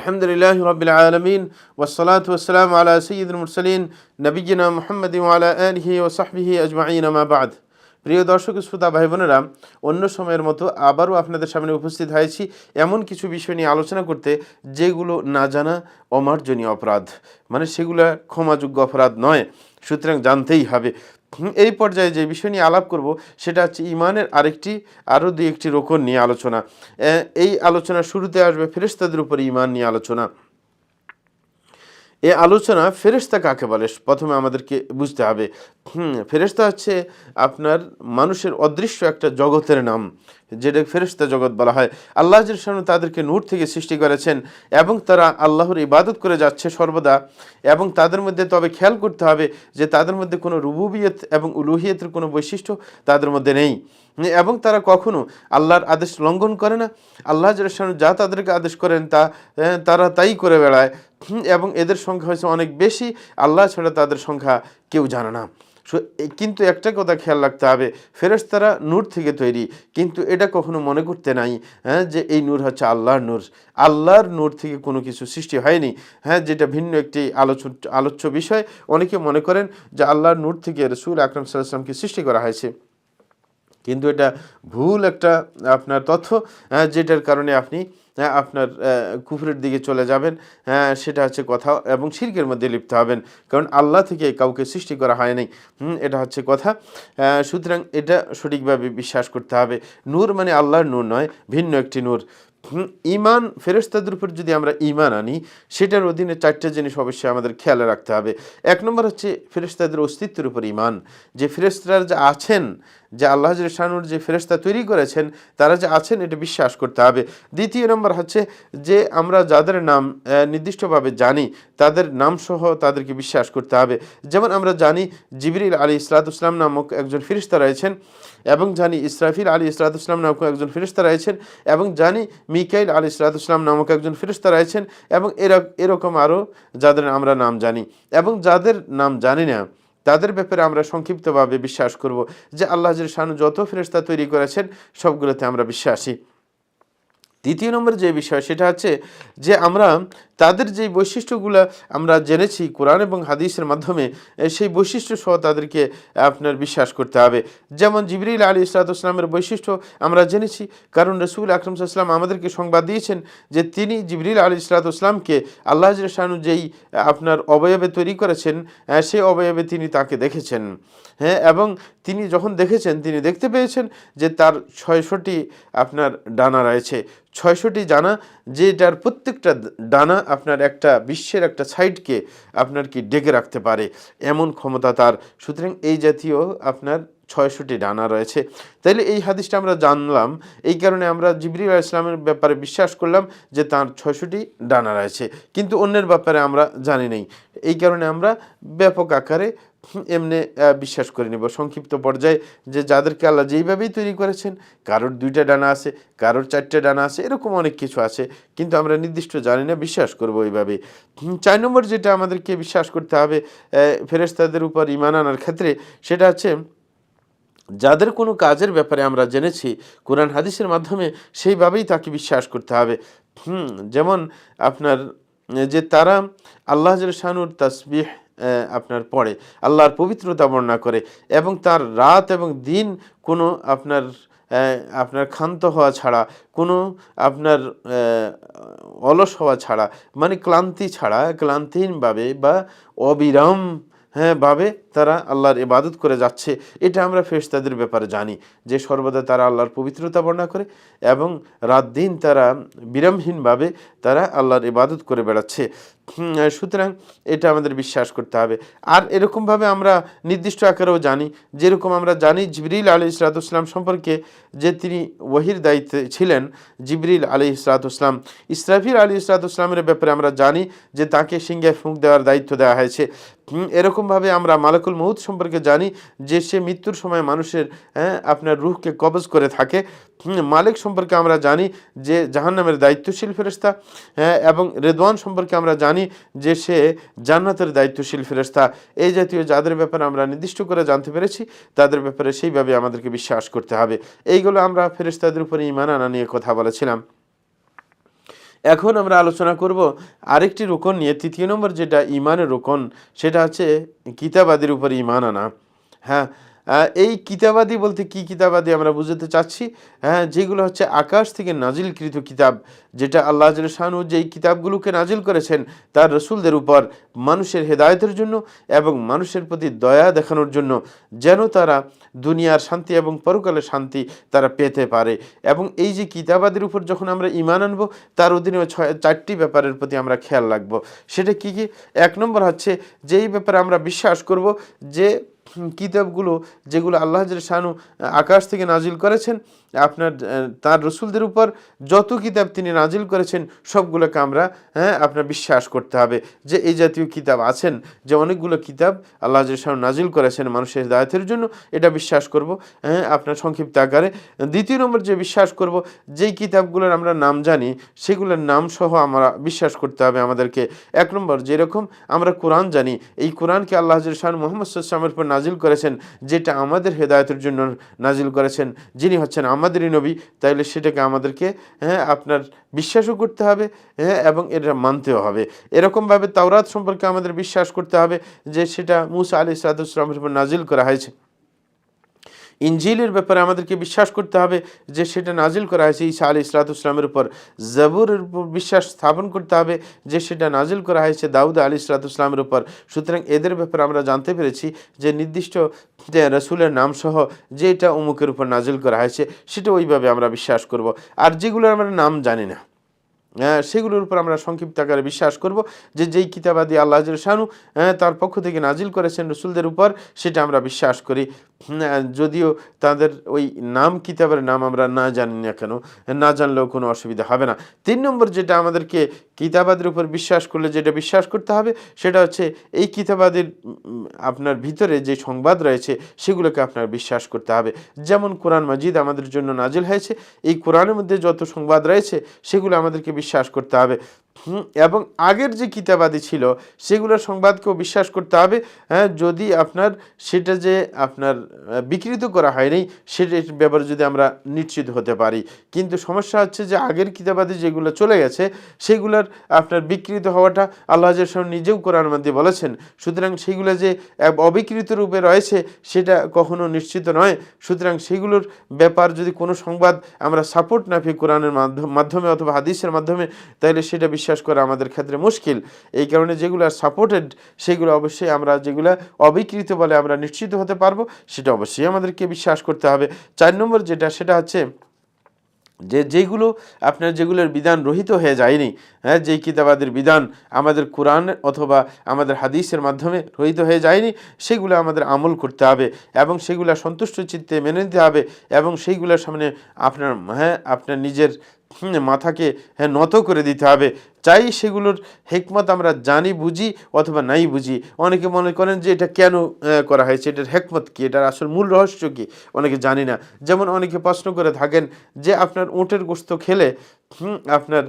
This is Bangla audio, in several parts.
আলহামদুলিল্লাহ রবিল আলমিন ওসলাত ওসালাম আলা সঈদ মুরসলিন নবীনা মোহাম্মদ আলা আলহি ও সাহবিহি আজমাইন আমাবাদ প্রিয় দর্শক, শ্রোতা ভাই বোনেরা অন্য সময়ের মতো আবারও আপনাদের সামনে উপস্থিত হয়েছি এমন কিছু বিষয় নিয়ে আলোচনা করতে, যেগুলো না জানা অমার্জনীয় অপরাধ। মানে সেগুলো ক্ষমাযোগ্য অপরাধ নয়। সুতরাং জানতেই হবে। এই পর্যায়ে যে বিষয় নিয়ে আলাপ করব সেটা হচ্ছে ইমানের আরেকটি আরও দুই একটি রোকন নিয়ে আলোচনা। এই আলোচনা শুরুতে আসবে ফেরেশতাদের উপর ইমান নিয়ে আলোচনা। এ আলোচনা ফেরেশতা কাকে বলে? প্রথমে আমাদেরকে বুঝতে হবে। হুম, ফেরেশতা হচ্ছে আপনার মানুষের অদৃশ্য একটা জগতের নাম। যেটা ফেরেশতা জগৎ বলা হয়। আল্লাহ সামনে তাদেরকে নূর থেকে সৃষ্টি করেছেন এবং তারা আল্লাহর ইবাদত করে যাচ্ছে সর্বদা এবং তাদের মধ্যে তবে খেয়াল করতে হবে যে তাদের মধ্যে কোনো রুবুবিয়ত এবং উলুহিয়তের কোনো বৈশিষ্ট্য তাদের মধ্যে নেই। এবং তারা কখনো আল্লাহর আদেশ লঙ্ঘন করে না। আল্লাহ সামনে যা তাদেরকে আদেশ করেন তা তারা তাই করে বেড়ায়। এবং এদের সংখ্যা হয়েছে অনেক বেশি। আল্লাহ ছাড়া তাদের সংখ্যা কেউ জানে না। কিন্তু একটা কথা খেয়াল রাখতে হবে। ফেরেশতারা নূর থেকে তৈরি কিন্তু এটা কখনো মনে করতে নাই হ্যাঁ যে এই নূর হচ্ছে আল্লাহর নূর। আল্লাহর নূর থেকে কোনো কিছু সৃষ্টি হয়নি হ্যাঁ যেটা ভিন্ন একটি আলোচ আলোচ্য বিষয়। অনেকে মনে করেন যে আল্লাহর নূর থেকে রসুল আকরম সাল্লামকে সৃষ্টি করা হয়েছে। কিন্তু এটা ভুল একটা আপনার তথ্য আহ, যেটার কারণে আপনি হ্যাঁ, আপনার কুফরের দিকে চলে যাবেন। হ্যাঁ সেটা হচ্ছে কথা এবং শিরকের মধ্যে লিপ্ত হবেন। কারণ আল্লাহ থেকে কাউকে সৃষ্টি করা হয় নাই। এটা হচ্ছে কথা। সুতরাং এটা সঠিকভাবে বিশ্বাস করতে হবে। নূর মানে আল্লাহর নূর নয় ভিন্ন একটি নূর। ইমান ফেরেস্তাদের উপর যদি আমরা ইমান আনি, সেটার অধীনে চারটে জিনিস অবশ্যই আমাদের খেয়াল রাখতে হবে। এক নম্বর হচ্ছে ফেরেস্তাদের অস্তিত্বের উপর ইমান যে ফেরেস্তারা যে আছেন, যে আল্লাহ শানুর যে ফেরেস্তা তৈরি করেছেন, তারা যে আছেন, এটা বিশ্বাস করতে হবে। দ্বিতীয় নম্বর হচ্ছে যে আমরা যাদের নাম নির্দিষ্টভাবে জানি, তাদের নামসহ তাদেরকে বিশ্বাস করতে হবে। যেমন আমরা জানি জিবরিল আলী ইসলাতুসলাম নামক একজন ফেরিস্তা রয়েছেন, এবং জানি ইসরাফিল আলী ইসলাতুসলাম নামক একজন ফিরিস্তা রয়েছেন, এবং জানি মিকাইল আলী ইসলাতুসলাম নামক একজন ফেরস্তা রয়েছেন এবং এরা, এরকম আরও যাদের আমরা নাম জানি এবং যাদের নাম জানি না, তাদের ব্যাপারে আমরা সংক্ষিপ্তভাবে বিশ্বাস করব যে আল্লাহ শাহানু যত ফেরস্তা তৈরি করেছেন, সবগুলোতে আমরা বিশ্বাসী। দ্বিতীয় নম্বর যে বিষয়, সেটা হচ্ছে যে আমরা তাদের যে বৈশিষ্ট্যগুলো আমরা জেনেছি কোরআন এবং হাদিসের মাধ্যমে সেই বৈশিষ্ট্য সহ তাদেরকে আপনার বিশ্বাস করতে হবে। যেমন জিবরিল আলী ইসলাতামের বৈশিষ্ট্য আমরা জেনেছি, কারণ রসুল আকরম সাল্লাম আমাদেরকে সংবাদ দিয়েছেন যে তিনি জিবরিল আলী ইসলাতামকে আল্লাহ শানু যেই আপনার অবয়বে তৈরি করেছেন সেই অবয়বে তিনি তাকে দেখেছেন। হ্যাঁ এবং তিনি যখন দেখেছেন, তিনি দেখতে পেয়েছেন যে তার ছয়শটি আপনার ডানা রয়েছে। ছয়শটি ডানা যেটার প্রত্যেকটা ডানা আপনার একটা বিশ্বের একটা সাইডকে আপনার কি ডেকে রাখতে পারে, এমন ক্ষমতা তার। সুতরাং এই জাতীয় আপনার ছয়শটি ডানা রয়েছে। তাইলে এই হাদিসটা আমরা জানলাম, এই কারণে আমরা জিবরিল আলাইহিস ইসলামের ব্যাপারে বিশ্বাস করলাম যে তার ছয়শটি ডানা রয়েছে। কিন্তু অন্যের ব্যাপারে আমরা জানি নেই। এই কারণে আমরা ব্যাপক আকারে এমনি বিশ্বাস করে নেব। সংক্ষিপ্ত পর্যায়ে যে যাদেরকে আল্লাহ যেইভাবেই তৈরি করেছেন, কারোর দুইটা ডানা আছে, কারোর চারটে ডানা আছে, এরকম অনেক কিছু আছে, কিন্তু আমরা নির্দিষ্ট জানি না, বিশ্বাস করব ওইভাবে চার নম্বর যেটা আমাদেরকে বিশ্বাস করতে হবে ফেরেস্তাদের উপর ইমান আনার ক্ষেত্রে, সেটা হচ্ছে যাদের কোনো কাজের ব্যাপারে আমরা জেনেছি, কোরআন, হাদিসের মাধ্যমে সেইভাবেই তাকে বিশ্বাস করতে হবে। হুম, যেমন আপনার, যে তারা আল্লাহ শানুর তাসবিহ আপনার পড়ে আল্লাহর পবিত্রতা বর্ণনা করে এবং তার রাত এবং দিন কোনো আপনার আপনার ক্ষান্ত হওয়া ছাড়া, কোনো আপনার অলস হওয়া ছাড়া মানে ক্লান্তি ছাড়া, ক্লান্তিহীনভাবে বা অবিরাম হ্যাঁ ভাবে তারা আল্লাহর ইবাদত করে যাচ্ছে, এটা আমরা ফেরেশতাদের ব্যাপারে জানি। যে সর্বদা তারা আল্লাহর পবিত্রতা বর্ণনা করে এবং রাত দিন তারা বিরামহীনভাবে তারা আল্লাহর ইবাদত করে বেড়াচ্ছে। সুতরাং এটা আমাদের বিশ্বাস করতে হবে। আর এরকমভাবে আমরা নির্দিষ্ট আকারেও জানি, যেরকম আমরা জানি জিবরিল আলী ইসরাতুসলাম সম্পর্কে যে তিনি ওহির দায়িত্বে ছিলেন জিবরিল আলী ইসরাতুসলাম ইসরাফির আলী ইসরাতুসলামের ব্যাপারে আমরা জানি যে তাকে সিংহে ফুঁক দেওয়ার দায়িত্ব দেওয়া হয়েছে। এরকমভাবে আমরা মালাকুল মহুদ সম্পর্কে জানি যে সে মৃত্যুর সময় মানুষের হ্যাঁ, আপনার রুহকে কবজ করে থাকে। মালিক সম্পর্কে আমরা জানি যে জাহান্নামের দায়িত্বশীল ফেরেস্তা হ্যাঁ, এবং রেদওয়ান সম্পর্কে আমরা জানি যে সে জান্নাতের দায়িত্বশীল ফেরেস্তা এই জাতীয় যাদের ব্যাপারে আমরা নির্দিষ্ট করে জানতে পেরেছি তাদের ব্যাপারে সেইভাবে আমাদেরকে বিশ্বাস করতে হবে। এইগুলো আমরা ফেরেস্তাদের উপরে ইমান আনা নিয়ে কথা বলেছিলাম। এখন আমরা আলোচনা করব আরেকটি রোকন নিয়ে। তৃতীয় নম্বর যেটা ইমানের রোকন, সেটা হচ্ছে কিতাবাদের উপর ইমান আনা। হ্যাঁ এই কিতাবাদি বলতে কি কিতাবাদি আমরা বুঝতে চাচ্ছি? হ্যাঁ যেগুলো হচ্ছে আকাশ থেকে নাজিলকৃত কিতাব, যেটা আল্লাহ শাহানু যেই কিতাবগুলোকে নাজিল করেছেন, তার রসুলদের উপর মানুষের হেদায়তের জন্য এবং মানুষের প্রতি দয়া দেখানোর জন্য যেন তারা দুনিয়ার শান্তি এবং পরকালের শান্তি তারা পেতে পারে। এবং এই যে কিতাবাদের উপর যখন আমরা ইমান আনব, তার অধীনে ছয়, চারটি ব্যাপারের প্রতি আমরা খেয়াল রাখব। সেটা কি কি? এক নম্বর হচ্ছে, যেই ব্যাপারে আমরা বিশ্বাস করব যে কিতাবগুলো যেগুলো আল্লাহ শাহানু আকাশ থেকে নাজিল করেছেন, আপনার তার রসুলদের উপর যত কিতাব তিনি নাজিল করেছেন, সবগুলোকে আমরা হ্যাঁ আপনার বিশ্বাস করতে হবে যে এই জাতীয় কিতাব আছেন, যে অনেকগুলো কিতাব আল্লাহ শাহানু নাজিল করেছেন মানুষের দায়তের জন্য, এটা বিশ্বাস করব হ্যাঁ আপনার সংক্ষিপ্ত আকারে। দ্বিতীয় নম্বর যে বিশ্বাস করব, যেই কিতাবগুলোর আমরা নাম জানি, সেগুলোর নাম সহ আমরা বিশ্বাস করতে হবে আমাদেরকে। এক নম্বর, যেরকম আমরা কোরআন জানি, এই কোরআনকে আল্লাহ শাহ মোহাম্মদ সাল্লামের উপর নাজিল করেছেন, যেটা আমাদের হেদায়তের জন্য নাজিল করেছেন। যিনি হচ্ছেন আমাদেরই নবী, তাইলে সেটাকে আমাদেরকে হ্যাঁ আপনার বিশ্বাসও করতে হবে হ্যাঁ এবং এটা মানতেও হবে। এরকমভাবে তাওরাত সম্পর্কে আমাদের বিশ্বাস করতে হবে যে সেটা মুসা আলি সাদুসলামের উপর নাজিল করা হয়েছে। ইঞ্জিলের ব্যাপারে আমাদেরকে বিশ্বাস করতে হবে যে সেটা নাজিল করা হয়েছে ঈসা আলী ইসলাতামের উপর। জাবুরের উপর বিশ্বাস স্থাপন করতে হবে যে সেটা নাজিল করা হয়েছে দাউদ আলী ইসলাতামের উপর। সুতরাং এদের ব্যাপারে আমরা জানতে পেরেছি যে নির্দিষ্ট রসুলের নাম সহ যে এটা অমুকের উপর নাজিল করা হয়েছে সেটা ওইভাবে আমরা বিশ্বাস করব। আর যেগুলো আমরা নাম জানি না হ্যাঁ, সেগুলোর উপর আমরা সংক্ষিপ্ত আকারে বিশ্বাস করব যে যেই কিতাবাদি আল্লাহ শানু হ্যাঁ, তার পক্ষ থেকে নাজিল করেছেন রসুলদের উপর সেটা আমরা বিশ্বাস করি। যদিও তাদের ওই নাম কিতাবের নাম আমরা না জানি না কেন, না জানলেও কোনো অসুবিধা হবে না। তিন নম্বর যেটা আমাদেরকে কিতাবাদের উপর বিশ্বাস করলে যেটা বিশ্বাস করতে হবে, সেটা হচ্ছে এই কিতাবাদের আপনার ভিতরে যে সংবাদ রয়েছে, সেগুলোকে আপনার বিশ্বাস করতে হবে। যেমন কোরআন মাজিদ আমাদের জন্য নাজিল হয়েছে, এই কোরআনের মধ্যে যত সংবাদ রয়েছে, সেগুলো আমাদেরকে বিশ্বাস করতে হবে। এবং আগের যে কিতাবাদি ছিল সেগুলোর সংবাদকেও বিশ্বাস করতে হবে। হ্যাঁ যদি আপনার সেটা যে আপনার বিকৃত করা হয়নি সেটার ব্যাপারে যদি আমরা নিশ্চিত হতে পারি। কিন্তু সমস্যা হচ্ছে যে, আগের কিতাবাদি যেগুলো চলে গেছে, সেগুলোর আপনার বিকৃত হওয়াটা আল্লাহ সামনে নিজেও কোরআন মধ্যে বলেছেন। সুতরাং সেগুলো যে অবিকৃত রূপে রয়েছে, সেটা কখনো নিশ্চিত নয়। সুতরাং সেগুলোর ব্যাপার যদি কোনো সংবাদ আমরা সাপোর্ট না পেয়ে কোরআনের মাধ্যমে অথবা হাদিসের মাধ্যমে, তাহলে সেটা বিশ্বাস করা আমাদের ক্ষেত্রে মুশকিল। এই কারণে যেগুলো সাপোর্টেড সেগুলো অবশ্যই আমরা যেগুলো অবিকৃত বলে আমরা নিশ্চিত হতে পারব, সেটা অবশ্যই আমাদেরকে বিশ্বাস করতে হবে। চার নম্বর যেটা, সেটা হচ্ছে যে যেগুলো আপনার যেগুলোর বিধান রহিত হয়ে যায়নি হ্যাঁ যেই কিতাবাদের বিধান আমাদের কোরআন অথবা আমাদের হাদিসের মাধ্যমে রহিত হয়ে যায়নি, সেগুলো আমাদের আমল করতে হবে এবং সেগুলো সন্তুষ্ট চিত্তে মেনে নিতে হবে এবং সেইগুলোর সামনে আপনার হ্যাঁ আপনার নিজের মাথাকে হ্যাঁ নত করে দিতে হবে। চাই সেগুলোর হেকমত আমরা জানি, বুঝি অথবা নাই বুঝি। অনেকে মনে করেন যে এটা কেন করা হয়েছে? এটার হেকমত কী? এটার আসল মূল রহস্য কী? অনেকে জানি না। যেমন অনেকে প্রশ্ন করে থাকেন যে আপনার ওটের গোস্ত খেলে আপনার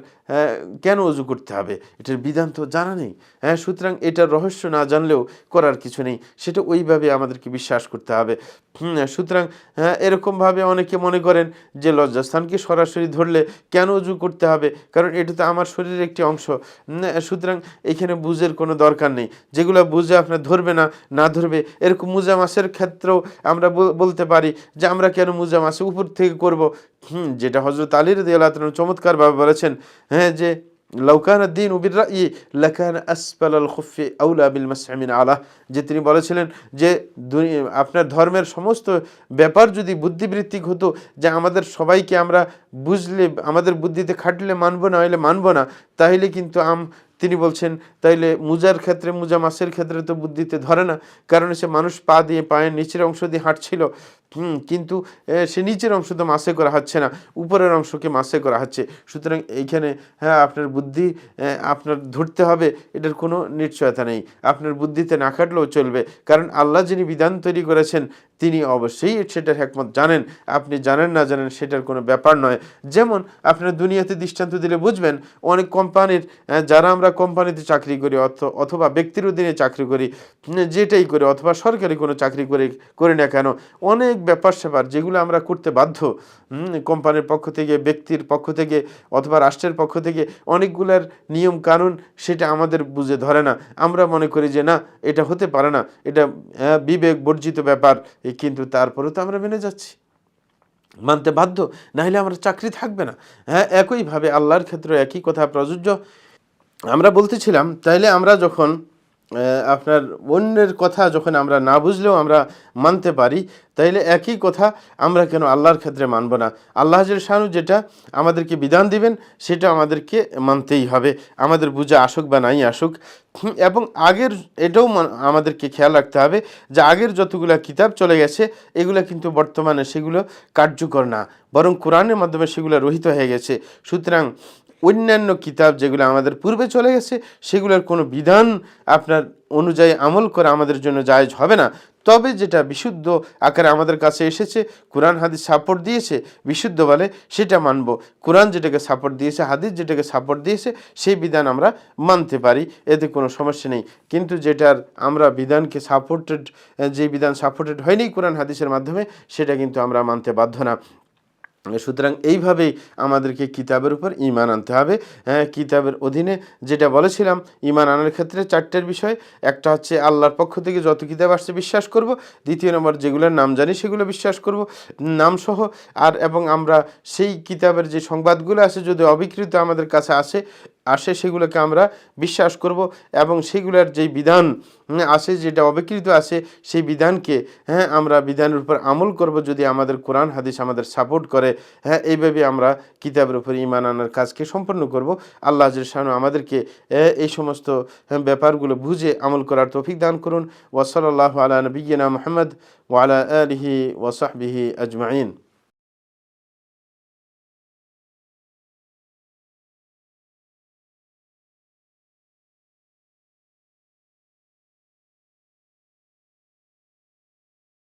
কেন উজু করতে হবে? এটার বিধান তো জানা নেই। হ্যাঁ সুতরাং এটার রহস্য না জানলেও করার কিছু নেই। সেটা ওইভাবে আমাদেরকে বিশ্বাস করতে হবে। সুতরাং হ্যাঁ এরকমভাবে অনেকে মনে করেন যে লজ্জাস্থানকে সরাসরি ধরলে কেন উজু করতে হবে? কারণ এটা তো আমার শরীরের একটি অংশ। উম, সুতরাং এখানে বুঝের কোনো দরকার নেই। যেগুলো বুঝে আপনার ধরবে না না ধরবে এরকম মুজা মাসের ক্ষেত্রেও আমরা বল- বলতে পারি যে আমরা কেন মুজা মাসে উপর থেকে করব। হুম যেটা হজরত আলীর দিয়াল্লাহ চমৎকারভাবে বলেছেন হ্যাঁ যে লৌকান দিন উবির ই লেখান আসপাল আল খুফি আউলা বিল মাসমিন আলাহ যে তিনি বলেছিলেন যে আপনার ধর্মের সমস্ত ব্যাপার যদি বুদ্ধিবৃত্তিক হতো, যে আমাদের সবাইকে আমরা বুঝলে, আমাদের বুদ্ধিতে খাটলে মানবো না হলে মানবো না তাহলে কিন্তু আম, তিনি বলছেন, তাইলে মুজার ক্ষেত্রে মুজা মাসের ক্ষেত্রে তো বুদ্ধিতে ধরে না। কারণ সে মানুষ পা দিয়ে, পায়ের নিচের অংশ দিয়ে হাঁটছিল হুম, কিন্তু সে নিচের অংশ তো মাসে করা হচ্ছে না, উপরের অংশকে মাসে করা হচ্ছে। সুতরাং এইখানে হ্যাঁ আপনার বুদ্ধি আপনার ধরতে হবে, এটার কোনো নিশ্চয়তা নেই। আপনার বুদ্ধিতে না খাটলেও চলবে। কারণ আল্লাহ যিনি বিধান তৈরি করেছেন তিনি অবশ্যই সেটার একমত জানেন। আপনি জানেন না জানেন সেটার কোনো ব্যাপার নয়। যেমন আপনার দুনিয়াতে দৃষ্টান্ত দিলে বুঝবেন, অনেক কোম্পানির যারা আমরা কোম্পানিতে চাকরি করি অথ- অথবা ব্যক্তির অধীনে চাকরি করি যেটাই করি, অথবা সরকারি কোনো চাকরি করে, করি না কেন, অনেক ব্যাপার স্যাপার যেগুলো আমরা করতে বাধ্য কোম্পানির পক্ষ থেকে, ব্যক্তির পক্ষ থেকে, অথবা রাষ্ট্রের পক্ষ থেকে অনেকগুলার নিয়ম কানুন সেটা আমাদের বুঝে ধরে না। আমরা মনে করি যে, না, এটা হতে পারে না। এটা বিবেক বর্জিত ব্যাপার। কিন্তু তারপরেও তো আমরা মেনে যাচ্ছি। মানতে বাধ্য না হলে আমার চাকরি থাকবে না। হ্যাঁ একইভাবে আল্লাহর ক্ষেত্রে একই কথা প্রযোজ্য। আমরা বলতেছিলাম, তাইলে আমরা যখন আপনার অন্যের কথা যখন আমরা না বুঝলেও আমরা মানতে পারি, তাইলে একই কথা আমরা কেন আল্লাহর ক্ষেত্রে মানব না? আল্লাহ শানু যেটা আমাদেরকে বিধান দিবেন, সেটা আমাদেরকে মানতেই হবে। আমাদের বুঝে আসুক বা নাই আসুক। এবং আগের, এটাও আমাদেরকে খেয়াল রাখতে হবে যে আগের যতগুলো কিতাব চলে গেছে, এগুলো কিন্তু বর্তমানে সেগুলো কার্যকর না। বরং কোরআনের মাধ্যমে সেগুলো রহিত হয়ে গেছে। সুতরাং অন্যান্য কিতাব যেগুলো আমাদের পূর্বে চলে গেছে, সেগুলোর কোনো বিধান আপনার অনুযায়ী আমল করা আমাদের জন্য জায়েজ হবে না। তবে যেটা বিশুদ্ধ আকারে আমাদের কাছে এসেছে, কোরআন হাদিস সাপোর্ট দিয়েছে, বিশুদ্ধ বলে সেটা মানব। কোরআন যেটাকে সাপোর্ট দিয়েছে, হাদিস যেটাকে সাপোর্ট দিয়েছে, সেই বিধান আমরা মানতে পারি, এতে কোনো সমস্যা নেই। কিন্তু যেটার আমরা বিধানকে সাপোর্টেড যে বিধান সাপোর্টেড হয়নি কোরআন হাদিসের মাধ্যমে, সেটা কিন্তু আমরা মানতে বাধ্য না। সুতরাং এইভাবেই আমাদেরকে কিতাবের উপর ইমান আনতে হবে। হ্যাঁ কিতাবের অধীনে যেটা বলেছিলাম ইমান আনার ক্ষেত্রে চারটের বিষয়। একটা হচ্ছে আল্লাহর পক্ষ থেকে যত কিতাব আসছে বিশ্বাস করব। দ্বিতীয় নম্বর, যেগুলোর নাম জানি সেগুলো বিশ্বাস করব। নামসহ আর এবং আমরা সেই কিতাবের যে সংবাদগুলো আছে যদি অবিকৃত আমাদের কাছে আসে আসে সেগুলোকে আমরা বিশ্বাস করব এবং সেগুলোর যেই বিধান আছে যেটা অবিকৃত আছে সেই বিধানকে হ্যাঁ আমরা বিধানের উপর আমল করব যদি আমাদের কোরআন হাদিস আমাদের সাপোর্ট করে। হ্যাঁ এইভাবে আমরা কিতাবের উপর ইমান আনার কাজকে সম্পন্ন করব। আল্লাহ শাহানু আমাদেরকে এই সমস্ত হ্যাঁ, ব্যাপারগুলো বুঝে আমল করার তৌফিক দান করুন। ওসলাল্লাহ আলা নবীনা মোহাম্মদ ওয়ালা আলহি ওসাহবিহি আজমাইন।